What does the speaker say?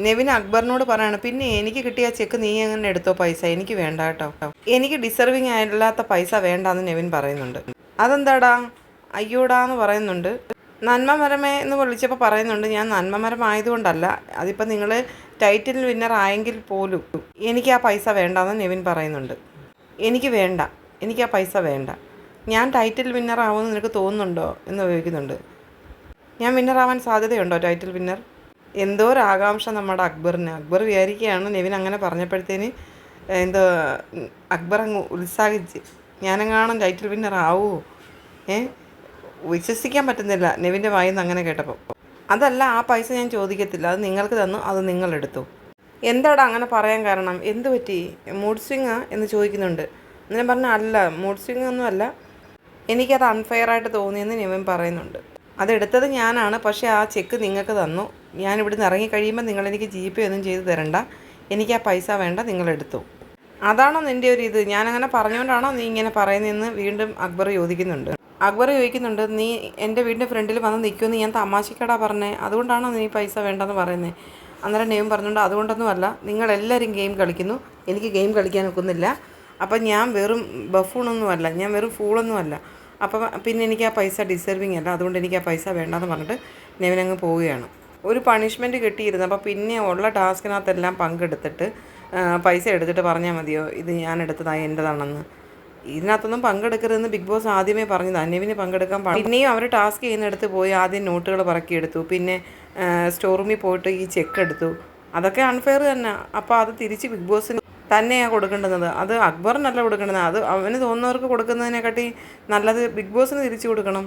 നെവിൻ അക്ബറിനോട് പറയാണ് പിന്നെ എനിക്ക് കിട്ടിയ ചെക്ക് നീ എങ്ങനെ എടുത്തോ പൈസ? എനിക്ക് വേണ്ട കേട്ടോ. എനിക്ക് ഡിസർവിങ് ആയില്ലാത്ത പൈസ വേണ്ടാന്ന് നെവിൻ പറയുന്നുണ്ട്. അതെന്താടാ? അയ്യോടാന്ന് പറയുന്നുണ്ട്. നന്മമരമേ എന്ന് വിളിച്ചപ്പോൾ പറയുന്നുണ്ട് ഞാൻ നന്മമരമായതുകൊണ്ടല്ല അതിപ്പോൾ നിങ്ങൾ ടൈറ്റിൽ വിന്നർ ആയെങ്കിൽ പോലും എനിക്ക് ആ പൈസ വേണ്ടാന്ന് നെവിൻ പറയുന്നുണ്ട്. എനിക്ക് വേണ്ട എനിക്ക് ആ പൈസ വേണ്ട. ഞാൻ ടൈറ്റിൽ വിന്നർ ആവുമെന്ന് നിനക്ക് തോന്നുന്നുണ്ടോ? എന്ന് ചോദിക്കുന്നുണ്ട്. ഞാൻ വിന്നർ ആവാൻ സാധ്യതയുണ്ടോ ടൈറ്റിൽ വിന്നർ എന്തോ ഒരു ആകാംക്ഷ നമ്മുടെ അക്ബറിന്. അക്ബർ വിചാരിക്കുകയാണ് നെവിൻ അങ്ങനെ പറഞ്ഞപ്പോഴത്തേന് എന്തോ അക്ബർ അങ്ങ് ഉത്സാഹിച്ച് ഞാനെങ്ങാനും ടൈറ്റിൽ വിന്നർ ആവുമോ ഏ വിശ്വസിക്കാൻ പറ്റുന്നില്ല. നെവിന്റെ വായിൽ നിന്ന് അങ്ങനെ കേട്ടപ്പോൾ അതല്ല ആ പൈസ ഞാൻ ചോദിക്കത്തില്ല. അത് നിങ്ങൾക്ക് തന്നു അത് നിങ്ങളെടുത്തു എന്താടാ അങ്ങനെ പറയാൻ കാരണം? എന്ത് പറ്റി? മൂഡ് സ്വിങ്ങാ? എന്ന് ചോദിക്കുന്നുണ്ട്. അങ്ങനെ പറഞ്ഞ അല്ല മൂഡ് സ്വിങ് ഒന്നും അല്ല എനിക്കത് അൺഫെയർ ആയിട്ട് തോന്നിയെന്ന് നിവൻ പറയുന്നുണ്ട്. അതെടുത്തത് ഞാനാണ്. പക്ഷേ ആ ചെക്ക് നിങ്ങൾക്ക് തന്നു. ഞാൻ ഇവിടുന്ന് ഇറങ്ങി കഴിയുമ്പോൾ നിങ്ങളെനിക്ക് ജി പേ ഒന്നും ചെയ്ത് തരണ്ട. എനിക്ക് ആ പൈസ വേണ്ട നിങ്ങളെടുത്തു. അതാണോ നിന്റെ ഒരു ഇത്? ഞാനങ്ങനെ പറഞ്ഞുകൊണ്ടാണോ നീ ഇങ്ങനെ പറയുന്നതെന്ന് വീണ്ടും അക്ബർ ചോദിക്കുന്നുണ്ട്. അക്ബർ ചോദിക്കുന്നുണ്ട് നീ എന്റെ വീടിന്റെ ഫ്രണ്ടിൽ വന്ന് നിൽക്കുമെന്ന് ഞാൻ തമാശക്കടാ പറഞ്ഞേ. അതുകൊണ്ടാണോ നീ പൈസ വേണ്ടെന്ന് പറയുന്നത് അന്നേരം നെയ്യും പറഞ്ഞുകൊണ്ട് അതുകൊണ്ടൊന്നുമല്ല നിങ്ങളെല്ലാവരും ഗെയിം കളിക്കുന്നു. എനിക്ക് ഗെയിം കളിക്കാൻ ഒക്കുന്നില്ല. അപ്പം ഞാൻ വെറും ബഫൂണൊന്നുമല്ല. ഞാൻ വെറും ഫൂളൊന്നുമല്ല. അപ്പം പിന്നെ എനിക്ക് ആ പൈസ ഡിസേർവിങ് അല്ല. അതുകൊണ്ട് എനിക്ക് ആ പൈസ വേണ്ടെന്ന് പറഞ്ഞിട്ട് നെവിനങ്ങ് പോവുകയാണ്. ഒരു പണിഷ്മെന്റ് കിട്ടിയിരുന്നു. അപ്പോൾ പിന്നെ ഉള്ള ടാസ്കിനകത്തെല്ലാം പങ്കെടുത്തിട്ട് പൈസ എടുത്തിട്ട് പറഞ്ഞാൽ മതിയോ? ഇത് ഞാൻ എടുത്തതായി എന്റെതാണെന്ന് ഇതിനകത്തൊന്നും പങ്കെടുക്കരുതെന്ന് ബിഗ് ബോസ് ആദ്യമേ പറഞ്ഞത്. അന്യവിന് പങ്കെടുക്കാൻ പാടില്ല പിന്നെയും അവർ ടാസ്ക് ചെയ്യുന്നിടത്ത് പോയി ആദ്യം നോട്ടുകൾ പറക്കിയെടുത്തു. പിന്നെ സ്റ്റോർ റൂമിൽ പോയിട്ട് ഈ ചെക്ക് എടുത്തു. അതൊക്കെ അൺഫെയർ തന്നെ. അപ്പോൾ അത് തിരിച്ച് ബിഗ് ബോസിന് തന്നെയാണ് കൊടുക്കേണ്ടത് അത് അക്ബറിനല്ല കൊടുക്കേണ്ടത് അത് അവന് തോന്നുന്നവർക്ക് കൊടുക്കുന്നതിനെക്കാട്ടി നല്ലത് ബിഗ് ബോസിന് തിരിച്ചു കൊടുക്കണം.